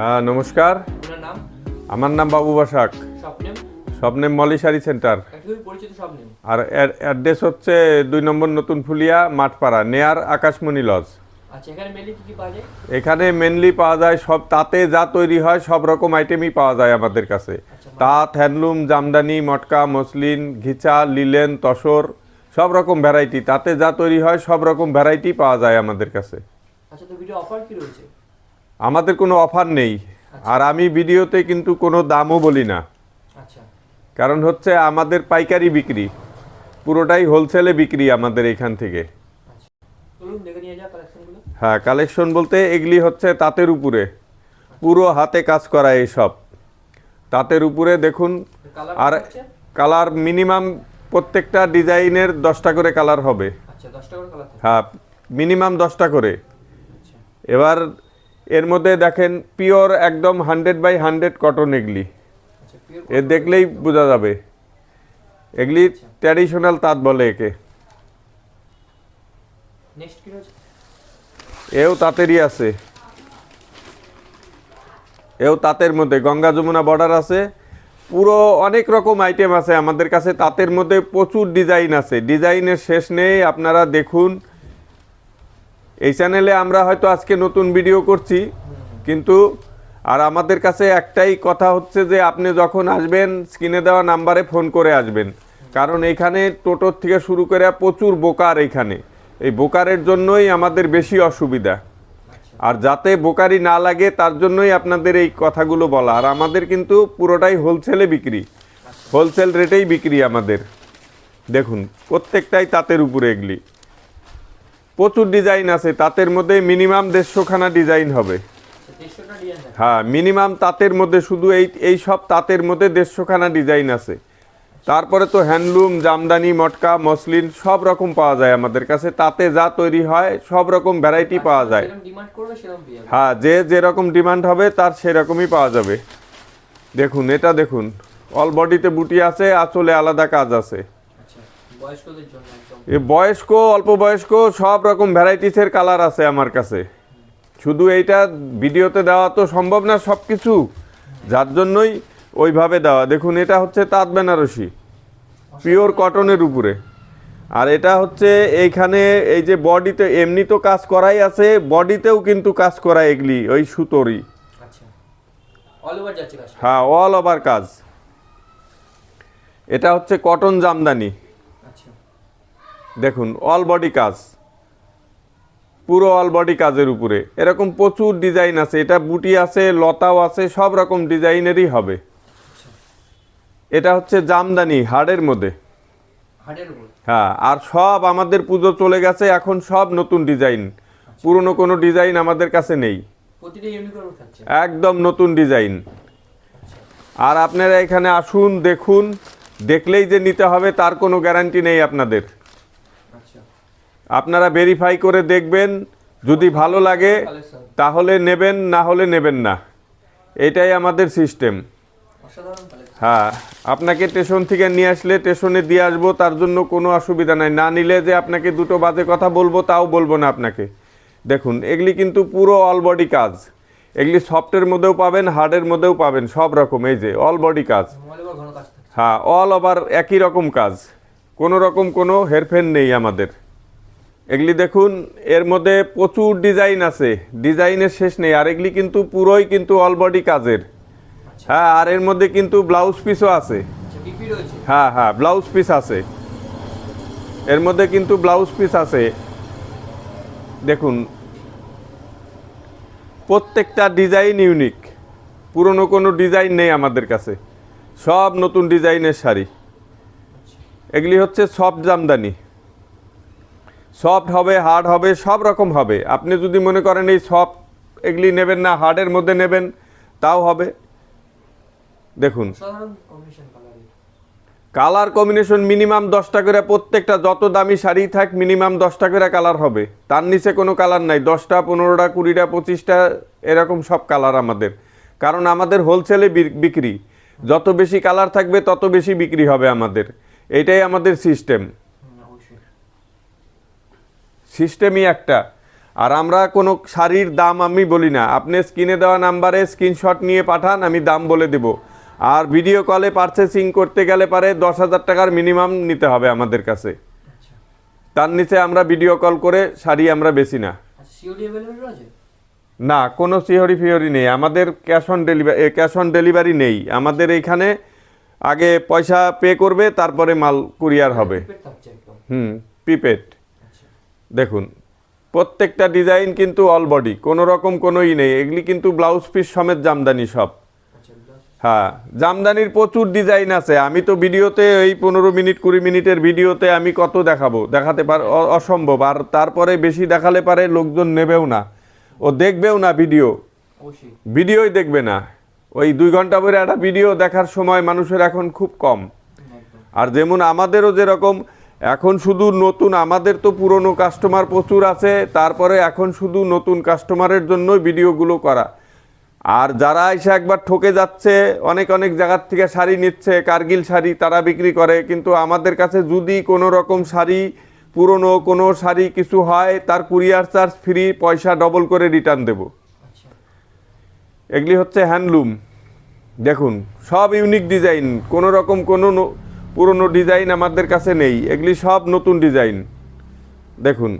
হ্যাঁ নমস্কার। ওনার নাম? আমার নাম বাবু বাসাক। স্বপ্নেম? স্বপ্নেম মলিশারি সেন্টার। পরিচিত স্বপ্নেম। আর অ্যাড্রেস হচ্ছে দুই নম্বর নতুন ফুলিয়া মাঠপাড়া নেয়ার আকাশমণি লজ আচ্ছা এখানে মেনলি পাওয়া যায়? এখানে মেনলি পাওয়া যায় সব তাতে যা তৈরি হয় সব রকম আইটেমই পাওয়া যায় আমাদের কাছে। তাঁত হ্যান্ডলুম জামদানি মটকা মসলিন ঘিচা লিলেন তসর সব রকম ভ্যারাইটি তাতে যা তৈরি হয় সব রকম ভ্যারাইটি পাওয়া যায় আমাদের কাছে। আচ্ছা তো ভিডিও অফার কি রয়েছে? আমাদের কোনো অফার নেই। আর আমি ভিডিওতে কিন্তু কোনো দামও বলি না। আচ্ছা। কারণ হচ্ছে আমাদের পাইকারি বিক্রি। পুরোটাই হোলসেলে বিক্রি আমাদের এখান থেকে। আচ্ছা। হ্যাঁ কালেকশন বলতে এগুলি হচ্ছে তাঁতের উপরে। পুরো হাতে কাজ করা এইসব তাঁতের উপরে দেখুন আর কালার মিনিমাম প্রত্যেকটা ডিজাইনের দশটা করে কালার হবে। আচ্ছা হ্যাঁ মিনিমাম দশটা করে। আচ্ছা। এবার এর মধ্যে দেখেন পিওর একদম হান্ড্রেড বাই হান্ড্রেড কটন এগুলি। আচ্ছা এ দেখলেই বোঝা যাবে। এগুলি ট্র্যাডিশনাল তাঁত বলে একে। এও তাঁতেরই আছে। এও তাঁতের মধ্যে। গঙ্গা যমুনা বর্ডার আছে। পুরো অনেক রকম আইটেম আছে আমাদের কাছে। তাঁতের মধ্যে প্রচুর ডিজাইন আছে। ডিজাইনের শেষ নেই। আপনারা দেখুন এই চ্যানেলে আমরা হয়তো আজকে নতুন ভিডিও করছি, কিন্তু আর আমাদের কাছে একটাই কথা হচ্ছে যে, আপনি যখন আসবেন স্ক্রিনে দেওয়া নাম্বারে ফোন করে আসবেন। কারণ এখানে টোটোর থেকে শুরু করে প্রচুর বোকার এখানে। এই বোকারের জন্যই আমাদের বেশি অসুবিধা। আর যাতে বোকারি না লাগে, তার জন্যই আপনাদের এই কথাগুলো বলা। আর আমাদের কিন্তু পুরোটাই হোলসেলে বিক্রি। হোলসেল রেটেই বিক্রি আমাদের। দেখুন, প্রত্যেকটাই তাঁতের উপরে এগুলি। প্রচুর ডিজাইন আছে তাঁতের মধ্যে মিনিমাম দেড়শোখানা ডিজাইন হবে। আচ্ছা হ্যাঁ মিনিমাম তাঁতের মধ্যে শুধু এই এই সব তাঁতের মধ্যে দেড়শোখানা ডিজাইন আছে। তারপরে তো হ্যান্ডলুম জামদানি মটকা মসলিন সব রকম পাওয়া যায় আমাদের কাছে। তাতে যা তৈরি হয় সব রকম ভ্যারাইটি পাওয়া যায়। হ্যাঁ যে যেরকম ডিমান্ড হবে তার সেরকমই পাওয়া যাবে। দেখুন এটা দেখুন। অল বডিতে বুটি আছে আসলে আলাদা কাজ আছে। আচ্ছা বয়স্কদের জন্য। বয়স্ক অল্প বয়স্ক সব রকম ভ্যারাইটিসের কালার আছে আমার কাছে। শুধু এইটা ভিডিওতে দেওয়া তো সম্ভব না সব কিছু যার জন্যই ওইভাবে দেওয়া। দেখুন এটা হচ্ছে তাঁত বেনারসি। পিওর কটনের উপরে। আর এটা হচ্ছে এইখানে এই যে বডিতে এমনি তো কাজ করাই আছে বডিতেও কিন্তু কাজ করা এগুলি ওই সুতোরই। আচ্ছা। হ্যাঁ অল ওভার কাজ। এটা হচ্ছে কটন জামদানি দেখুন অল বডি কাজ। পুরো অল বডি কাজের উপরে। এরকম প্রচুর ডিজাইন আছে এটা বুটি আছে লতাও আছে সব রকম ডিজাইনেরই হবে। এটা হচ্ছে জামদানি হাড়ের মধ্যে। হ্যাঁ আর সব আমাদের পুজো চলে গেছে এখন সব নতুন ডিজাইন। পুরনো কোনো ডিজাইন আমাদের কাছে নেই। একদম নতুন ডিজাইন। আর আপনারা এখানে আসুন দেখুন দেখলেই যে নিতে হবে তার কোনো গ্যারান্টি নেই আপনাদের। আপনারা ভেরিফাই করে দেখবেন যদি ভালো লাগে তাহলে নেবেন না হলে নেবেন না। এটাই আমাদের সিস্টেম হ্যাঁ আপনাকে স্টেশন থেকে নিয়ে আসলে স্টেশনে দিয়ে আসব তার জন্য কোনো অসুবিধা নাই। না নিলে যে আপনাকে দুটো বাজে কথা বলব তাও বলব না আপনাকে। দেখুন এগুলি কিন্তু পুরো অল বডি কাজ। এগুলি সফটের মধ্যেও পাবেন হার্ডের মধ্যেও পাবেন সব রকম এই যে অল বডি কাজ। হ্যাঁ অল ওভার একই রকম কাজ। কোনো রকম কোনো হেরফের নেই আমাদের। এগুলি দেখুন এর মধ্যে প্রচুর ডিজাইন আছে। ডিজাইনের শেষ নেই আর এগুলি কিন্তু পুরোই কিন্তু অল বডি কাজের। হ্যাঁ আর এর মধ্যে কিন্তু ব্লাউজ পিসও আছে। আচ্ছা হ্যাঁ হ্যাঁ ব্লাউজ পিস আছে। এর মধ্যে কিন্তু ব্লাউজ পিস আছে। দেখুন প্রত্যেকটা ডিজাইন ইউনিক পুরনো কোনো ডিজাইন নেই আমাদের কাছে। সব নতুন ডিজাইনের শাড়ি। এগুলি হচ্ছে সফট জামদানি। সফট হবে হার্ড হবে সব রকম হবে। আপনি যদি মনে করেন এই সফট এগুলি নেবেন না হার্ডের মধ্যে নেবেন তাও হবে। দেখুন। কালার কম্বিনেশন মিনিমাম দশটা করে প্রত্যেকটা যত দামি শাড়ি থাক মিনিমাম দশটা করে কালার হবে। তার নিচে কোনো কালার নাই। দশটা পনেরোটা কুড়িটা পঁচিশটা এরকম সব কালার আমাদের। কারণ আমাদের হোলসেলে বিক্রি। যত বেশি কালার থাকবে তত বেশি বিক্রি হবে আমাদের। এটাই আমাদের সিস্টেম সিস্টেমই একটা। আর আমরা কোনো শাড়ির দাম আমি বলি না। আপনি স্ক্রিনে দেওয়া নাম্বারে স্ক্রিনশট নিয়ে পাঠান আমি দাম বলে দেব। আর ভিডিও কলে পারচেসিং করতে গেলে পারে দশ হাজার টাকার মিনিমাম নিতে হবে আমাদের কাছে। আচ্ছা। তার নিচে আমরা ভিডিও কল করে শাড়ি আমরা বেশি না। আচ্ছা না কোনো সিহরি ফিহরি নেই। আমাদের cash on delivery cash on delivery নেই। আমাদের এইখানে আগে পয়সা পে করবে তারপরে মাল কুরিয়ার হবে। থাকছে একদম। হুম প্রিপেড দেখুন প্রত্যেকটা ডিজাইন কিন্তু অল বডি কোনো রকম কোনোই নেই এগুলি কিন্তু ব্লাউজ পিস সমেত জামদানি সব। হ্যাঁ জামদানির প্রচুর ডিজাইন আছে আমি তো ভিডিওতে এই পনেরো মিনিট কুড়ি মিনিটের ভিডিওতে আমি কত দেখাবো দেখাতে পার অসম্ভব আর তারপরে বেশি দেখালে পারে লোকজন নেবেও না ও দেখবেও না ভিডিও। ভিডিওই দেখবে না ওই দুই ঘণ্টা পরে একটা ভিডিও দেখার সময় মানুষের এখন খুব কম। আর যেমন আমাদেরও যেরকম এখন শুধু নতুন, আমাদের তো পুরনো কাস্টমার প্রচুর আছে, তারপরে এখন শুধু নতুন কাস্টমারের জন্যই ভিডিওগুলো করা। আর যারা এসে একবার ঠকে যাচ্ছে, অনেক অনেক জায়গার থেকে শাড়ি নিচ্ছে, কার্গিল শাড়ি তারা বিক্রি করে, কিন্তু আমাদের কাছে যদি কোনো রকম শাড়ি পুরনো কোনো শাড়ি কিছু হয়, তার কুরিয়ার চার্জ ফ্রি পয়সা ডবল করে রিটার্ন দেবো। এগুলি হচ্ছে হ্যান্ডলুম দেখুন, সব ইউনিক ডিজাইন কোনো রকম কোনো পুরনো ডিজাইন আমাদের কাছে নেই। এগুলি সব নতুন ডিজাইন। দেখুন।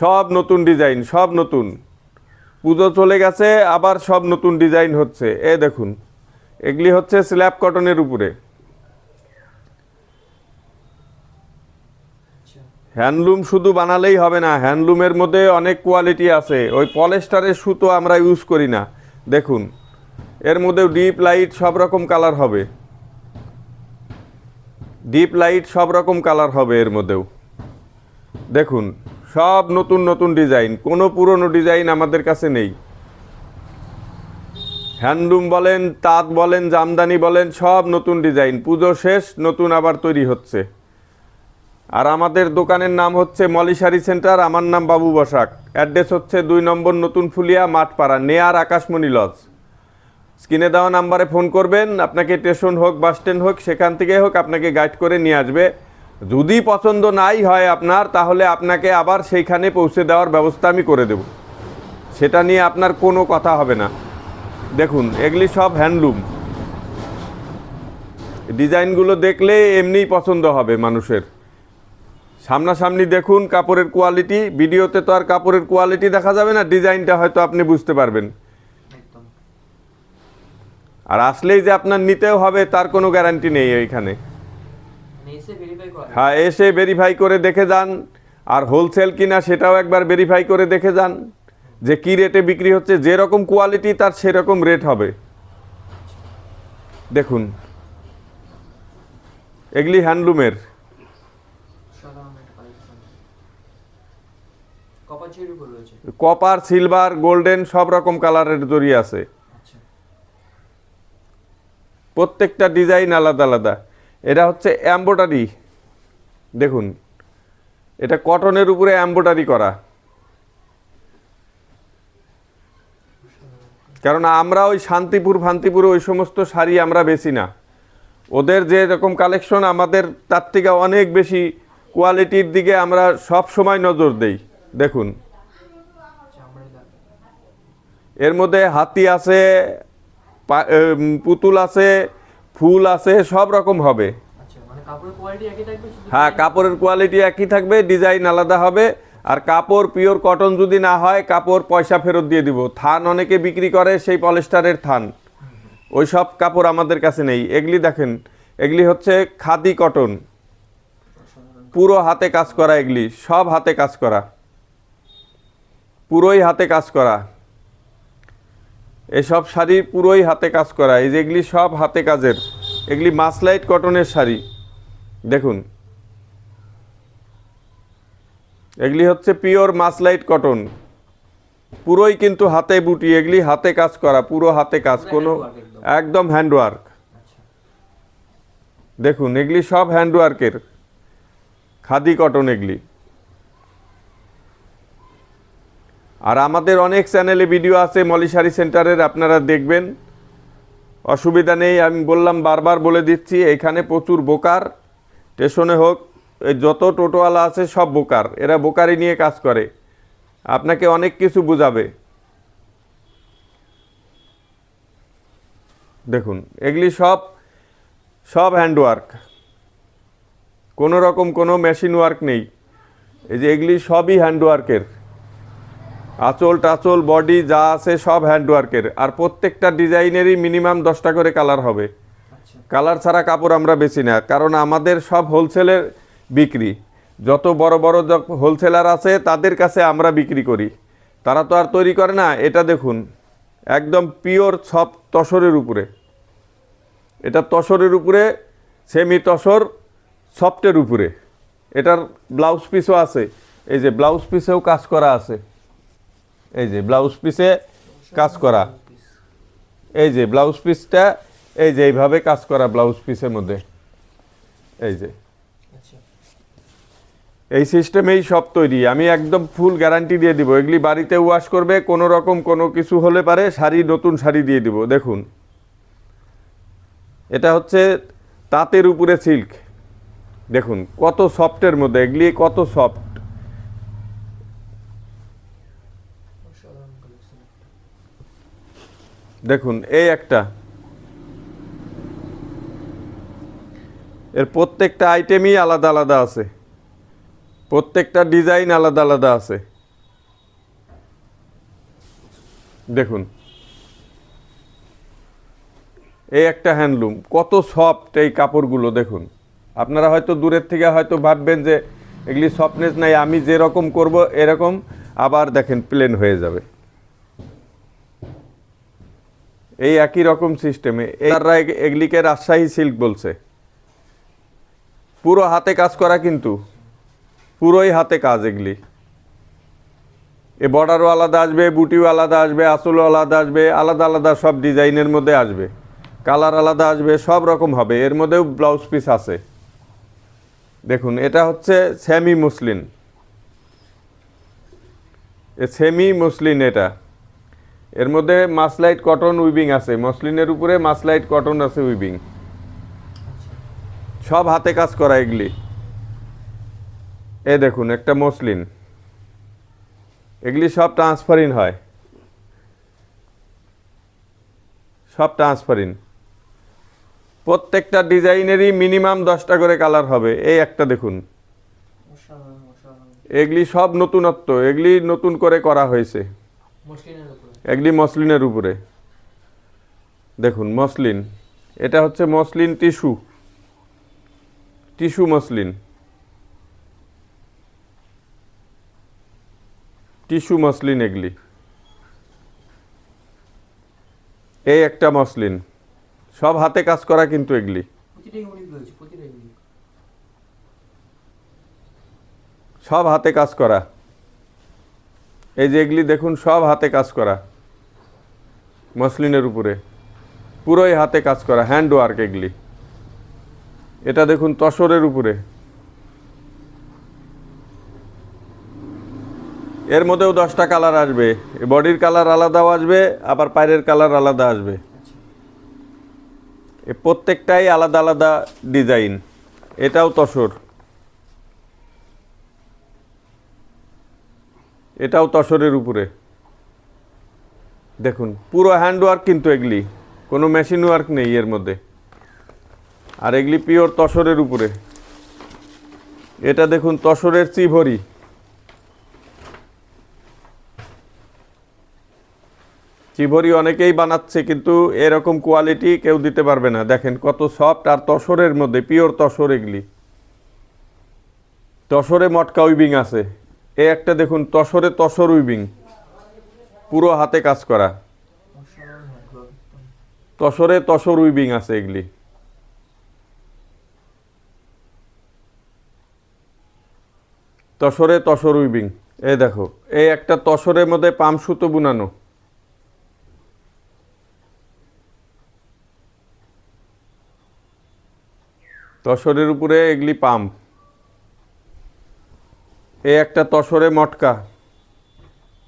সব নতুন ডিজাইন, সব নতুন। পুজো চলে গেছে, আবার সব নতুন ডিজাইন হচ্ছে। এ দেখুন, এগুলি হচ্ছে স্ল্যাব কটনের উপরে। হ্যান্ডলুম শুধু বানালেই হবে না, হ্যান্ডলুমের মধ্যে অনেক কোয়ালিটি আছে। ওই পলেস্টারের সুতো আমরা ইউজ করি না। দেখুন, এর মধ্যেও ডিপ লাইট সব রকম কালার হবে। ডিপ লাইট সব রকম কালার হবে এর মধ্যেও। দেখুন, সব নতুন নতুন ডিজাইন কোনো পুরনো ডিজাইন আমাদের কাছে নেই। হ্যান্ডলুম বলেন, তাঁত বলেন, জামদানি বলেন, সব নতুন ডিজাইন পুজো শেষ, নতুন আবার তৈরি হচ্ছে। আর আমাদের দোকানের নাম হচ্ছে মলিশারি সেন্টার, আমার নাম বাবু বসাক। অ্যাড্রেস হচ্ছে দুই নম্বর নতুন ফুলিয়া মাঠপাড়া, নেয়ার আকাশমণি লজ স্ক্রিনে দেওয়া নাম্বারে ফোন করবেন, আপনাকে স্টেশন হোক, বাস স্ট্যান্ড হোক, সেখান থেকে হোক, আপনাকে গাইড করে নিয়ে আসবে। যদি পছন্দ নাই হয় আপনার, তাহলে আপনাকে আবার সেইখানে পৌঁছে দেওয়ার ব্যবস্থা আমি করে দেব। সেটা নিয়ে আপনার কোনো কথা হবে না। দেখুন, এগুলি সব হ্যান্ডলুম। ডিজাইনগুলো দেখলে এমনিই পছন্দ হবে মানুষের। সামনাসামনি দেখুন কাপড়ের কোয়ালিটি, ভিডিওতে তো আর কাপড়ের কোয়ালিটি দেখা যাবে না, ডিজাইনটা হয়তো আপনি বুঝতে পারবেন। আর আসলেই যে আপনার নিতেও হবে তার কোনো গ্যারান্টি নেই এইখানে। মানে হ্যাঁ এসে ভেরিফাই করে দেখে যান। আর হোলসেল কিনা সেটাও একবার ভেরিফাই করে দেখে যান। যে কি রেটে বিক্রি হচ্ছে যেরকম কোয়ালিটি তার সেরকম রেট হবে। দেখুন। এগুলি হ্যান্ডলুমের। কপার সিলভার গোল্ডেন সব রকম কালারের দড়ি আছে। প্রত্যেকটা ডিজাইন আলাদা আলাদা। এটা হচ্ছে এম্বোটারি দেখুন, এটা কটনের উপরে এম্বোটারি করা। কারণ আমরা ওই শান্তিপুর, ফান্তিপুর ওই সমস্ত শাড়ি আমরা বেশি না। ওদের যে রকম কালেকশন আমাদের তার থেকে অনেক বেশি কোয়ালিটির দিকে আমরা সব সময় নজর দেই। দেখুন। এর মধ্যে হাতি আছে পুতুল আছে ফুল আছে সব রকম হবে। মানে কাপড়ের কোয়ালিটি একই থাকবে হ্যাঁ কাপড়ের কোয়ালিটি একই থাকবে ডিজাইন আলাদা হবে। আর কাপড় পিওর কটন যদি না হয় কাপড় পয়সা ফেরত দিয়ে দিব। থান অনেকে বিক্রি করে সেই পলিস্টারের থান। ওই সব কাপড় আমাদের কাছে নেই। এগুলি দেখেন এগুলি হচ্ছে খাদি কটন পুরো হাতে কাজ করা এগুলি সব হাতে কাজ করা। পুরোই হাতে কাজ করা। এসব শাড়ি পুরোই হাতে কাজ করা। এই যেগুলি সব হাতে কাজের। এগুলি মাসলাইট কটনের শাড়ি। দেখুন। এগুলি হচ্ছে পিওর মাসলাইট কটন। পুরোই কিন্তু হাতে বুটি। এগুলি হাতে কাজ করা পুরো হাতে কাজ। কোনো একদম। একদম হ্যান্ডওয়ার্ক আচ্ছা। দেখুন এগুলি সব হ্যান্ডওয়ার্কের খাদি কটন এগুলি। আর আমাদের অনেক চ্যানেলে ভিডিও আছে মলিশারি সেন্টারের, আপনারা দেখবেন। অসুবিধা নেই, আমি বললাম বারবার বলে দিচ্ছি, এখানে প্রচুর বোকার। স্টেশনে হোক, এই যত টোটোওয়ালা আছে সব বোকার, এরা বোকারি নিয়ে কাজ করে। আপনাকে অনেক কিছু বুঝাবে। দেখুন, এগুলি সব সব হ্যান্ডওয়ার্ক। কোনো রকম কোনো মেশিন ওয়ার্ক নেই। এই যে এগুলি সবই হ্যান্ডওয়ার্কের। আঁচল টাচল বডি যা আছে সব হ্যান্ডওয়ার্কের আর প্রত্যেকটা ডিজাইনেরই মিনিমাম দশটা করে কালার হবে। আচ্ছা। কালার ছাড়া কাপড় আমরা বেশি না কারণ আমাদের সব হোলসেলের বিক্রি। যত বড় বড় হোলসেলার আছে তাদের কাছে আমরা বিক্রি করি। তারা তো আর তৈরি করে না এটা দেখুন। একদম পিওর সব তসরের উপরে। এটা তসরের উপরে সেমি তসর সফটের উপরে। এটার ব্লাউজ পিসও আছে। এই যে ব্লাউজ পিসেও কাজ করা আছে। এই যে ব্লাউজ পিসে কাজ করা। এই যে ব্লাউজ পিসটা এই যে এইভাবে কাজ করা ব্লাউজ পিসের মধ্যে। এই যে। আচ্ছা। এই সিস্টেমেই সব তৈরি। আমি একদম ফুল গ্যারান্টি দিয়ে দিব। এগুলি বাড়িতে ওয়াশ করবে কোনো রকম কোনো কিছু হলে পারে শাড়ি নতুন শাড়ি দিয়ে দিব। দেখুন। এটা হচ্ছে তাঁতের উপরে সিল্ক দেখুন কত সফটের মধ্যে। এগুলি কত সফট অসাধারণ কালেকশন দেখুন, এই একটা। এর প্রত্যেকটা আইটেমই আলাদা আলাদা আছে। প্রত্যেকটা ডিজাইন আলাদা আলাদা আছে। দেখুন। এই একটা হ্যান্ডলুম কত সফট এই কাপড়গুলো, দেখুন। আপনারা হয়তো দূরের থেকে হয়তো ভাববেন যে, এগুলি সফটনেস নাই, আমি যেরকম করব এরকম, আবার দেখেন প্লেন হয়ে যাবে। এই একই রকম সিস্টেমে এরা এগ- এগুলিকে রাজশাহী সিল্ক বলছে। পুরো হাতে কাজ করা কিন্তু। পুরোই হাতে কাজ এগুলি। এ বর্ডারও আলাদা আসবে বুটিও আলাদা আসবে, আসলও আলাদা আসবে, আলাদা আলাদা সব ডিজাইনের মধ্যে আসবে। কালার আলাদা আসবে, সব রকম হবে। এর মধ্যেও ব্লাউজ পিস আছে। দেখুন, এটা হচ্ছে সেমি মুসলিন সেমি মুসলিন এটা। এর মধ্যে মাসলাইট কটন উইবিং আছে। মসলিনের উপরে মাসলাইট কটন আছে উইবিং সব হাতে কাজ করা এগুলি। এ দেখুন একটা মসলিন। এগুলি সব ট্রান্সফারিন হয়। সব ট্রান্সফারিন। প্রত্যেকটা ডিজাইনেরই মিনিমাম দশটা করে কালার হবে। এই একটা দেখুন। এগুলি সব নতুনত্ব। এগুলি নতুন করে করা হয়েছে। এগুলি মসলিনের উপরে। দেখুন মসলিন। এটা হচ্ছে muslin tissue. Tissue muslin. Tissue muslin এগুলি। এই একটা মসলিন। সব হাতে কাজ করা কিন্তু এগুলি। সব হাতে কাজ করা। এই যে এগুলি দেখুন সব হাতে কাজ করা। মসলিনের উপরে। পুরোই হাতে কাজ করা হ্যান্ড ওয়ার্ক এগুলি। এটা দেখুন তসরের উপরে। এর মধ্যেও দশটা কালার আসবে। বডির কালার আলাদাও আসবে, আবার পায়ের কালার আলাদা আসবে। এ প্রত্যেকটাই আলাদা আলাদা ডিজাইন এটাও তসর। এটাও তসরের উপরে। দেখুন, পুরো হ্যান্ড ওয়ার্ক কিন্তু এগুলি। কোনো মেশিন ওয়ার্ক নেই এর মধ্যে। আর এগুলি পিওর তসরের উপরে। এটা দেখুন, তসরের চিভরি। চিভরি অনেকেই বানাচ্ছে, কিন্তু এরকম কোয়ালিটি কেউ দিতে পারবে না। দেখেন, কত সফট আর তসরের মধ্যে পিওর তসর এগুলি। তসরে মটকা উইবিং আছে। এ একটা দেখুন, তসরে তসর উইবিং পুরো হাতে কাজ করা। তসরে তসর উইবিং আছে এগুলি। তসরে তসর উইবিং এই দেখো, এই একটা তসরের মধ্যে পাম সুতো বুনানো। তসরের উপরে এগুলি পাম্প এই একটা তসরে মটকা ফুরন্ত ভান্ডার রয়েছে একদম কাপড়ে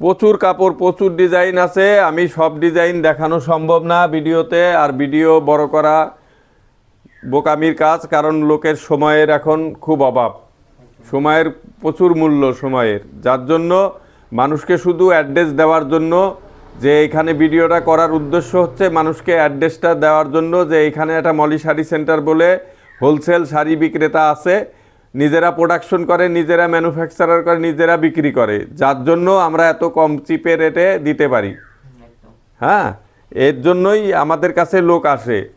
প্রচুর কাপড় প্রচুর ডিজাইন আছে আমি সব ডিজাইন দেখানো সম্ভব না ভিডিওতে আর ভিডিও বড় করা বোকামির কাজ কারণ লোকের সময়ের এখন খুব অভাব। সময়ের প্রচুর মূল্য সময়ের যার জন্য মানুষকে শুধু অ্যাড্রেস দেওয়ার জন্য যে এখানে ভিডিওটা করার উদ্দেশ্য হচ্ছে মানুষকে অ্যাড্রেসটা দেওয়ার জন্য যে এখানে একটা মলি শাড়ি সেন্টার বলে হোলসেল শাড়ি বিক্রেতা আছে নিজেরা প্রোডাকশন করে নিজেরা ম্যানুফ্যাকচারার করে নিজেরা বিক্রি করে। যার জন্য আমরা এত কম চিপে রেটে দিতে পারি। হ্যাঁ? এর জন্যই আমাদের কাছে লোক আসে।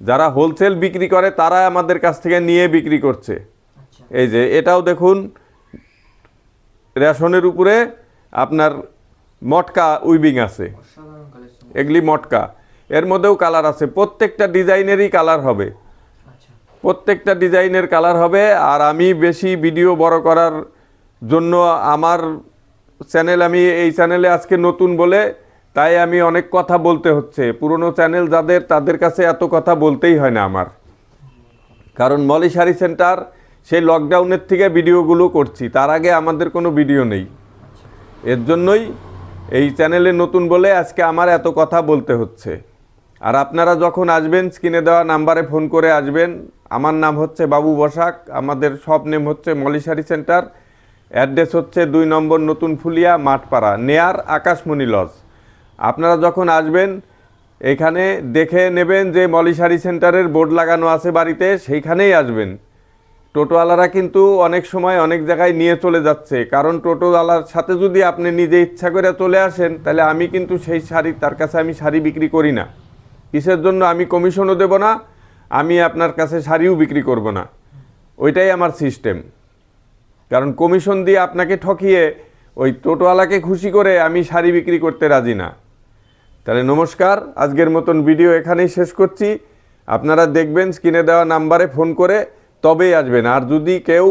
যারা হোলসেল বিক্রি করে তারা আমাদের কাছ থেকে নিয়ে বিক্রি করছে। আচ্ছা। এই যে এটাও দেখুন রেশনের উপরে আপনার মটকা উইবিং আছে। এগুলি মটকা। এর মধ্যেও কালার আছে। প্রত্যেকটা ডিজাইনেরই কালার হবে। প্রত্যেকটা ডিজাইনের কালার হবে, আর আমি বেশি ভিডিও বড় করার জন্য আমার চ্যানেল, আমি এই চ্যানেলে আজকে নতুন বলে, তাই আমি অনেক কথা বলতে হচ্ছে। পুরনো চ্যানেল যাদের, তাদের কাছে এত কথা বলতেই হয় না আমার। কারণ মলি শাড়ি সেন্টার, সেই লকডাউনের থেকে ভিডিওগুলো করছি, তার আগে আমাদের কোনো ভিডিও নেই। এর জন্যই এই চ্যানেলে নতুন বলে আজকে আমার এত কথা বলতে হচ্ছে। আর আপনারা যখন আসবেন, স্ক্রিনে দেওয়া নাম্বারে ফোন করে আসবেন আমার নাম হচ্ছে বাবু বসাক, আমাদের সব নেম হচ্ছে মলিশারি সেন্টার। অ্যাড্রেস হচ্ছে দুই নম্বর নতুন ফুলিয়া, মাঠপাড়া, নেয়ার আকাশমণি লজ। আপনারা যখন আসবেন, এখানে দেখে নেবেন যে মলিশারি সেন্টারের বোর্ড লাগানো আছে বাড়িতে, সেইখানেই আসবেন। টোটোওয়ালারা কিন্তু অনেক সময় অনেক জায়গায় নিয়ে চলে যাচ্ছে। কারণ টোটোওয়ালার সাথে যদি আপনি নিজে ইচ্ছা করে চলে আসেন, তাহলে আমি কিন্তু সেই শাড়ি, তার কাছে আমি শাড়ি বিক্রি করি না। কিসের জন্য আমি কমিশনও দেব না আমি আপনার কাছে শাড়িও বিক্রি করব না। ওইটাই আমার সিস্টেম। কারণ কমিশন দিয়ে আপনাকে ঠকিয়ে ওই টোটোওয়ালাকে খুশি করে আমি শাড়ি বিক্রি করতে রাজি না। তাহলে নমস্কার, আজকের মতন ভিডিও এখানেই শেষ করছি। আপনারা দেখবেন স্ক্রিনে দেওয়া নাম্বারে ফোন করে তবেই আসবেন। আর যদি কেউ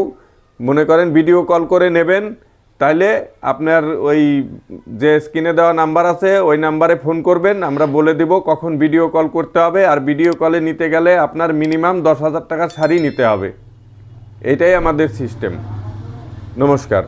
মনে করেন ভিডিও কল করে নেবেন তাহলে আপনার ওই যে স্ক্রিনে দেওয়া নাম্বার আছে, ওই নাম্বারে ফোন করবেন, আমরা বলে দেব কখন ভিডিও কল করতে হবে, আর ভিডিও কলে নিতে গেলে আপনার মিনিমাম দশ হাজার টাকার শাড়ি নিতে হবে। এটাই আমাদের সিস্টেম নমস্কার।